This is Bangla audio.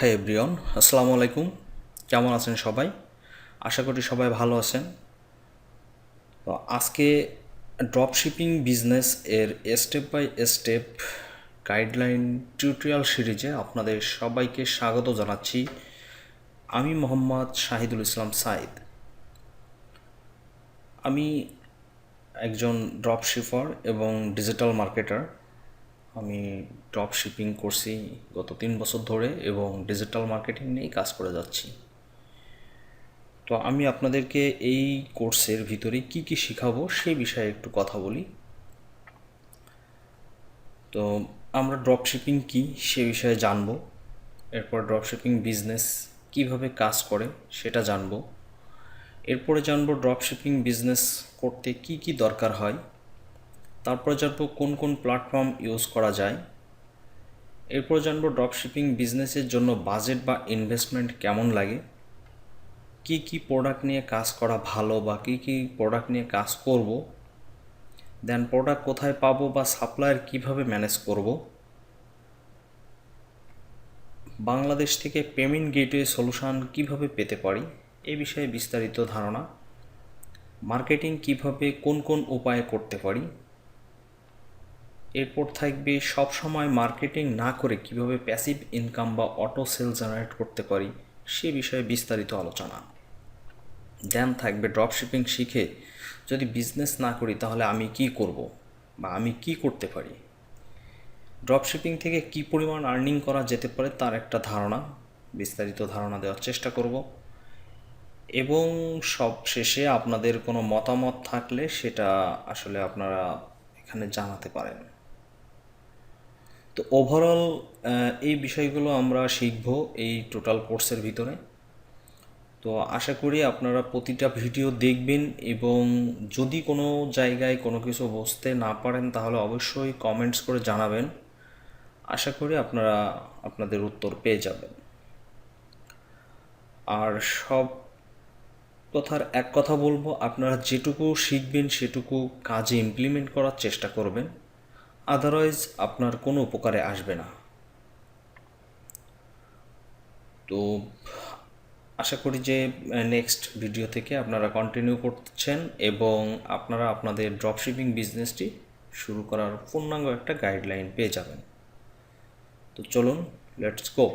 হাই এভরিওন আসসালামু আলাইকুম কেমন আছেন সবাই? আশা করি সবাই ভালো আছেন। তো আজকে ড্রপ শিপিং বিজনেস এর step by step guideline tutorial সিরিজে আপনাদের সবাইকে স্বাগত জানাচ্ছি। আমি মোহাম্মদ শাহিদুল ইসলাম সাইদ আমি একজন ড্রপ শিপার এবং ডিজিটাল মার্কেটার আমি ড্রপ শিপিং করছি গত তিন বছর ধরে এবং ডিজিটাল মার্কেটিং নিয়েই কাজ করে যাচ্ছি। তো আমি আপনাদেরকে এই কোর্সের ভিতরে কি কি শেখাবো সেই বিষয়ে একটু কথা বলি। তো আমরা ড্রপ শিপিং কী সে বিষয়ে জানব, এরপর ড্রপ শিপিং বিজনেস কীভাবে কাজ করে সেটা জানব, এরপরে জানব ড্রপ শিপিং বিজনেস করতে কি কি দরকার হয় তারপরে জানব কোন কোন প্ল্যাটফর্ম ইউজ করা যায়। এরপর জানব ড্রপ শিপিং বিজনেসের জন্য বাজেট বা ইনভেস্টমেন্ট কেমন লাগে। কি কি প্রোডাক্ট নিয়ে কাজ করা ভালো বা কি কি প্রোডাক্ট নিয়ে কাজ করব। দেন প্রোডাক্ট কোথায় পাবো বা সাপ্লায়ার কীভাবে ম্যানেজ করব। বাংলাদেশ থেকে পেমেন্ট গেটওয়ে সলিউশন কীভাবে পেতে পারি, এ বিষয়ে বিস্তারিত ধারণা। মার্কেটিং কীভাবে, কোন কোন উপায়ে করতে পারি এরপর থাকবে সব সময় মার্কেটিং না করে কীভাবে প্যাসিভ ইনকাম বা অটো সেল জেনারেট করতে পারি, সে বিষয়ে বিস্তারিত আলোচনা। দেন থাকবে ড্রপশিপিং শিখে যদি বিজনেস না করি তাহলে আমি কি করব বা আমি কি করতে পারি? ড্রপশিপিং থেকে কি পরিমাণ আর্নিং করা যেতে পারে তার একটা ধারণা, বিস্তারিত ধারণা দেওয়ার চেষ্টা করব। এবং সব শেষে আপনাদের কোনো মতামত থাকলে সেটা আসলে আপনারা এখানে জানাতে পারেন। তো ওভারঅল এই বিষয়গুলো আমরা শিখব এই টোটাল কোর্সের ভিতরে। তো আশা করি আপনারা প্রতিটা ভিডিও দেখবেন এবং যদি কোনো জায়গায় কোনো কিছু বুঝতে না পারেন, তাহলে অবশ্যই কমেন্টস করে জানাবেন। আশা করি আপনারা আপনাদের উত্তর পেয়ে যাবেন। আর সব কথার এক কথা বলব, আপনারা যেটুকু শিখবেন, সেটুকু কাজে ইমপ্লিমেন্ট করার চেষ্টা করবেন। আদারওয়াইজ আপনার কোনো উপকারে আসবে না। তো আশা করি যে নেক্সট ভিডিও থেকে আপনারা কন্টিনিউ করছেন এবং আপনারা আপনাদের ড্রপশিপিং বিজনেসটি শুরু করার পূর্ণাঙ্গ একটা গাইডলাইন পেয়ে যাবেন। তো চলুন লেটস গো